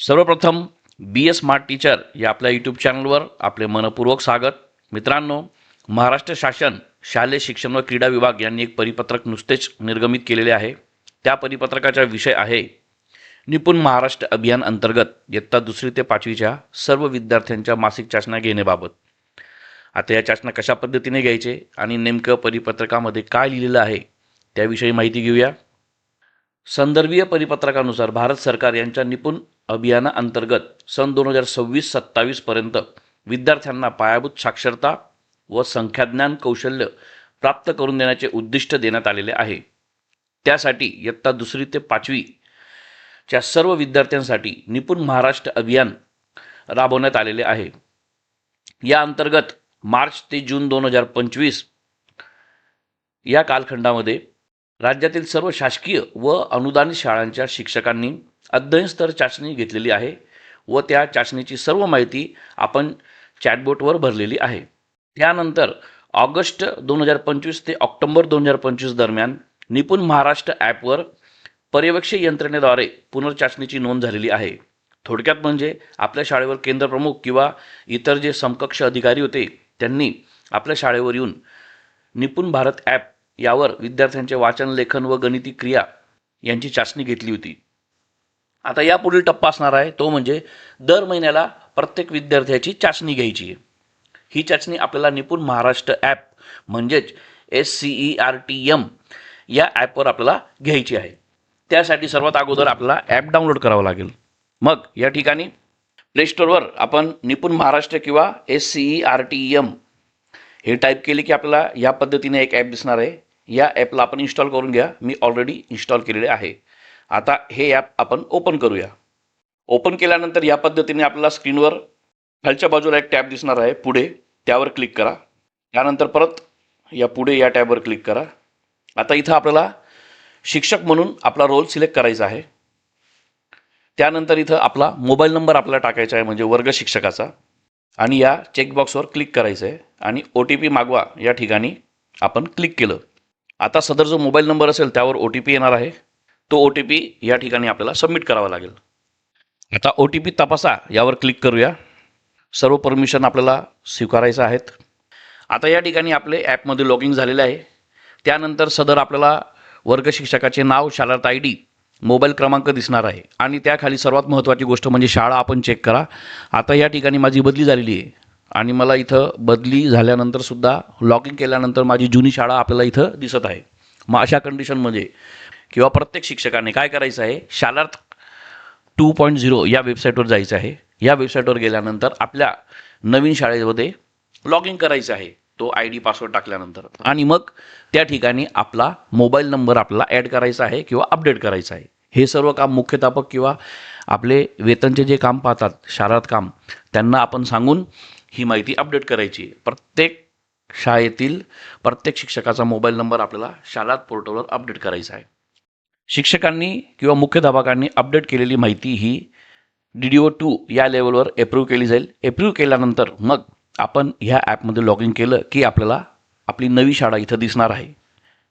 सर्वप्रथम बी S smart teacher या आपल्या यूट्यूब चॅनलवर आपले मनपूर्वक स्वागत. मित्रांनो महाराष्ट्र शासन शालेय शिक्षण व क्रीडा विभाग यांनी एक परिपत्रक नुसतेच निर्गमित केलेले आहे. त्या परिपत्रकाचा विषय आहे निपुण महाराष्ट्र अभियान अंतर्गत इयत्ता दुसरी ते पाचवीच्या सर्व विद्यार्थ्यांच्या मासिक चाचण्या घेण्याबाबत. आता या चाचण्या कशा पद्धतीने घ्यायचे आणि नेमकं परिपत्रकामध्ये काय लिहिलेलं आहे त्याविषयी माहिती घेऊया. संदर्भीय परिपत्रकानुसार भारत सरकार यांच्या निपुण अभियानाअंतर्गत सन दोन हजार सव्वीस सत्तावीसपर्यंत विद्यार्थ्यांना पायाभूत साक्षरता व संख्याज्ञान कौशल्य प्राप्त करून देण्याचे उद्दिष्ट देण्यात आलेले आहे. त्यासाठी इयत्ता दुसरी ते पाचवीच्या सर्व विद्यार्थ्यांसाठी निपुण महाराष्ट्र अभियान राबवण्यात आलेले आहे. या अंतर्गत मार्च ते जून दोन हजार पंचवीस या कालखंडामध्ये राज्यातील सर्व शासकीय व अनुदानित शाळांच्या शिक्षकांनी अध्ययन स्तर चाचणी घेतलेली आहे व त्या चाचणीची सर्व माहिती आपण चॅटबोटवर भरलेली आहे. त्यानंतर ऑगस्ट दोन हजार पंचवीस ते ऑक्टोबर दोन हजार पंचवीस दरम्यान निपुण महाराष्ट्र ॲपवर पर्यवेक्षक यंत्रणेद्वारे पुनर्चाचणीची नोंद झालेली आहे. थोडक्यात म्हणजे आपल्या शाळेवर केंद्रप्रमुख किंवा इतर जे समकक्ष अधिकारी होते त्यांनी आपल्या शाळेवर येऊन निपुण भारत ॲप यावर विद्यार्थ्यांचे वाचन लेखन व गणिती क्रिया यांची चाचणी घेतली होती. आता यापुढील टप्पा असणार आहे तो म्हणजे दर महिन्याला प्रत्येक विद्यार्थ्याची चाचणी घ्यायची. आहे ही चाचणी आपल्याला निपुण महाराष्ट्र ॲप म्हणजेच S C E R T M या ॲपवर आपल्याला घ्यायची आहे. त्यासाठी सर्वात अगोदर आपल्याला ॲप डाउनलोड करावं लागेल. मग या ठिकाणी प्लेस्टोरवर आपण निपुण महाराष्ट्र किंवा S C E R T M हे टाईप केले की आपल्याला या पद्धतीने एक ॲप दिसणार आहे. या ॲपला आपण इन्स्टॉल करून घ्या. मी ऑलरेडी इन्स्टॉल केलेले आहे. आता हे ॲप आपण ओपन करूया. ओपन केल्यानंतर या पद्धतीने आपल्याला स्क्रीनवर खालच्या बाजूला एक टॅब दिसणार आहे पुढे. त्यावर क्लिक करा. त्यानंतर परत या पुढे या टॅबवर क्लिक करा. आता इथं आपल्याला शिक्षक म्हणून आपला रोल सिलेक्ट करायचा आहे. त्यानंतर इथं आपला मोबाईल नंबर आपल्याला टाकायचा आहे म्हणजे वर्ग शिक्षकाचा. आणि या चेकबॉक्सवर क्लिक करायचं आहे. आणि ओ टी पी मागवा या ठिकाणी आपण क्लिक केलं. आता सदर जो मोबाईल नंबर असेल त्यावर ओ टी पी येणार आहे. तो ओ टी पी या ठिकाणी आपल्याला सबमिट करावा लागेल. आता ओ टी पी तपासा यावर क्लिक करूया. सर्व परमिशन आपल्याला स्वीकारायचं आहेत. आता या ठिकाणी आपले ॲपमध्ये लॉगिंग झालेले आहे. त्यानंतर सदर आपल्याला वर्गशिक्षकाचे नाव शालार्थ आय डी मोबाईल क्रमांक दिसणार आहे. आणि त्याखाली सर्वात महत्त्वाची गोष्ट म्हणजे शाळा आपण चेक करा. आता या ठिकाणी माझी बदली झालेली आहे. आणि मला इथं बदली झाल्यानंतर सुद्धा लॉग इन केल्यानंतर माझी जुनी शाळा आपल्याला इथं दिसत आहे. मग अशा कंडिशनमध्ये किंवा प्रत्येक शिक्षकाने काय करायचं आहे? शालार्थ टू पॉईंट झिरो या वेबसाईटवर जायचं आहे. या वेबसाईटवर गेल्यानंतर आपल्या नवीन शाळेमध्ये लॉग इन करायचं आहे. तो आय डी पासवर्ड टाकल्यानंतर. आणि मग त्या ठिकाणी आपला मोबाईल नंबर आपला ॲड करायचा आहे किंवा अपडेट करायचा आहे. हे सर्व काम मुख्याध्यापक किंवा आपले वेतनचे जे काम पाहतात शाळात काम त्यांना आपण सांगून ही माहिती अपडेट करायची. आहे प्रत्येक शाळेतील प्रत्येक शिक्षकाचा मोबाईल नंबर आपल्याला शाळात पोर्टलवर अपडेट करायचा आहे. शिक्षकांनी किंवा मुख्याध्यापकांनी अपडेट केलेली माहिती ही डी डी ओ टू या लेवलवर अप्रूव्ह केली जाईल. एप्रूव्ह केल्यानंतर मग आपण ह्या ॲपमध्ये लॉग इन केलं की आपल्याला आपली नवी शाळा इथं दिसणार आहे.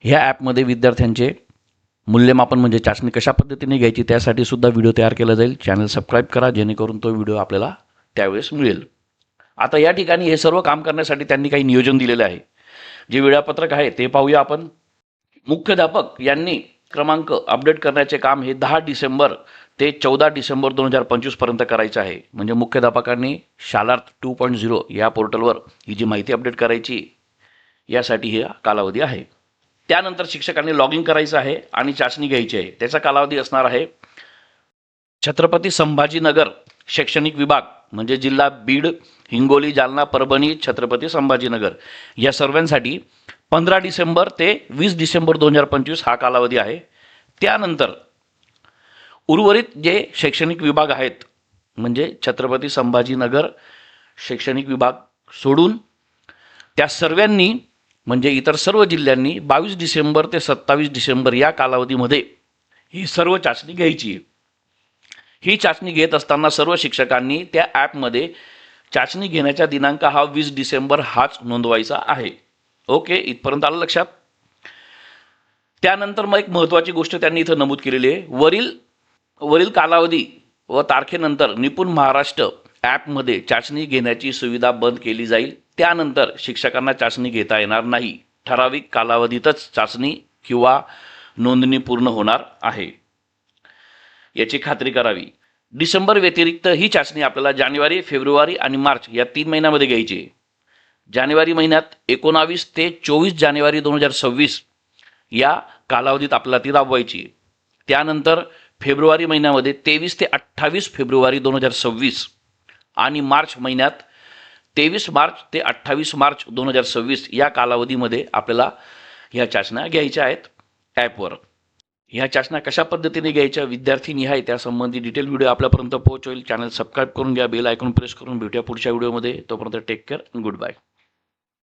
ह्या ॲपमध्ये विद्यार्थ्यांचे मूल्यमापन म्हणजे चाचणी कशा पद्धतीने घ्यायची त्यासाठी सुद्धा व्हिडिओ तयार केला जाईल. चॅनल सबस्क्राईब करा जेणेकरून तो व्हिडिओ आपल्याला त्यावेळेस मिळेल. आता या ठिकाणी हे सर्व काम करण्यासाठी त्यांनी काही नियोजन दिलेलं आहे. जे वेळापत्रक आहे ते पाहूया आपण. मुख्याध्यापक यांनी क्रमांक अपडेट करण्याचे काम हे दहा डिसेंबर ते चौदा डिसेंबर दोन हजार पंचवीसपर्यंत करायचं आहे. म्हणजे मुख्याध्यापकांनी शालार्थ टू पॉईंट झिरो या पोर्टलवर ही जी माहिती अपडेट करायची यासाठी हे कालावधी आहे. त्यानंतर शिक्षकांनी लॉग इन करायचं आहे आणि चाचणी घ्यायची आहे. त्याचा कालावधी असणार आहे छत्रपती संभाजीनगर शैक्षणिक विभाग म्हणजे जिल्हा बीड हिंगोली जालना परभणी छत्रपती संभाजीनगर या सर्वांसाठी पंधरा डिसेंबर ते वीस डिसेंबर दोन हजार पंचवीस हा कालावधी आहे. त्यानंतर उर्वरित जे शैक्षणिक विभाग आहेत म्हणजे छत्रपती संभाजीनगर शैक्षणिक विभाग सोडून त्या सर्वांनी म्हणजे इतर सर्व जिल्ह्यांनी बावीस डिसेंबर ते सत्तावीस डिसेंबर या कालावधीमध्ये ही सर्व चाचणी घ्यायची. ही चाचणी घेत असताना सर्व शिक्षकांनी त्या ॲपमध्ये चाचणी घेण्याचा दिनांक हा वीस डिसेंबर हाच नोंदवायचा आहे. ओके इथपर्यंत आलं लक्षात? त्यानंतर मग एक महत्त्वाची गोष्ट त्यांनी इथं नमूद केलेली आहे. वरील वरील कालावधी व तारखेनंतर निपुण महाराष्ट्र ॲपमध्ये चाचणी घेण्याची सुविधा बंद केली जाईल. त्यानंतर शिक्षकांना चाचणी घेता येणार नाही. ठराविक कालावधीतच चाचणी किंवा नोंदणी पूर्ण होणार आहे. याची खात्री करावी. डिसेंबर व्यतिरिक्त ही चाचणी आपल्याला जानेवारी फेब्रुवारी आणि मार्च या तीन महिन्यामध्ये घ्यायची आहे. जानेवारी महिन्यात एकोणावीस ते चोवीस जानेवारी दोन हजार सव्वीस या कालावधीत आपल्याला ती राबवायची. त्यानंतर फेब्रुवारी महिन्यामध्ये तेवीस ते अठ्ठावीस फेब्रुवारी दोन हजार सव्वीस आणि मार्च महिन्यात तेवीस मार्च ते अठ्ठावीस मार्च दोन हजार सव्वीस या कालावधीमध्ये आपल्याला ह्या चाचण्या घ्यायच्या आहेत ॲपवर. ह्या चाचण्या कशा पद्धतीने घ्यायच्या? विद्यार्थी आहे त्यासंबंधी डिटेल व्हिडिओ आपल्यापर्यंत पोहोचवेल. चॅनल सबस्क्राईब करून घ्या बेल आयकॉन प्रेस करून भेटूया पुढच्या व्हिडिओमध्ये. तोपर्यंत टेक केअर गुड बाय